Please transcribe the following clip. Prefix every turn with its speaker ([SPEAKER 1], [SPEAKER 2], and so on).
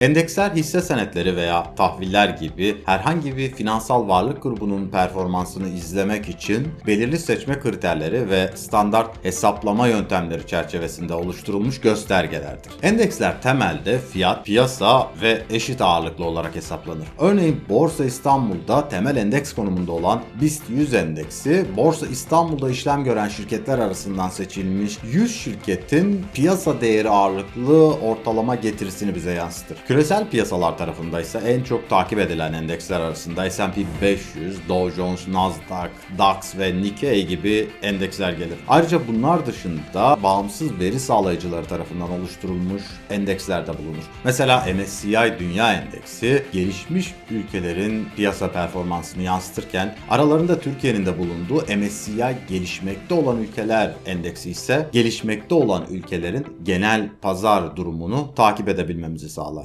[SPEAKER 1] Endeksler hisse senetleri veya tahviller gibi herhangi bir finansal varlık grubunun performansını izlemek için belirli seçme kriterleri ve standart hesaplama yöntemleri çerçevesinde oluşturulmuş göstergelerdir. Endeksler temelde fiyat, piyasa ve eşit ağırlıklı olarak hesaplanır. Örneğin Borsa İstanbul'da temel endeks konumunda olan BIST 100 endeksi, Borsa İstanbul'da işlem gören şirketler arasından seçilmiş 100 şirketin piyasa değeri ağırlıklı ortalama getirisini bize yansıtır. Küresel piyasalar tarafında ise en çok takip edilen endeksler arasında S&P 500, Dow Jones, Nasdaq, DAX ve Nikkei gibi endeksler gelir. Ayrıca bunlar dışında bağımsız veri sağlayıcıları tarafından oluşturulmuş endeksler de bulunur. Mesela MSCI Dünya Endeksi gelişmiş ülkelerin piyasa performansını yansıtırken aralarında Türkiye'nin de bulunduğu MSCI gelişmekte olan ülkeler endeksi ise gelişmekte olan ülkelerin genel pazar durumunu takip edebilmemizi sağlar.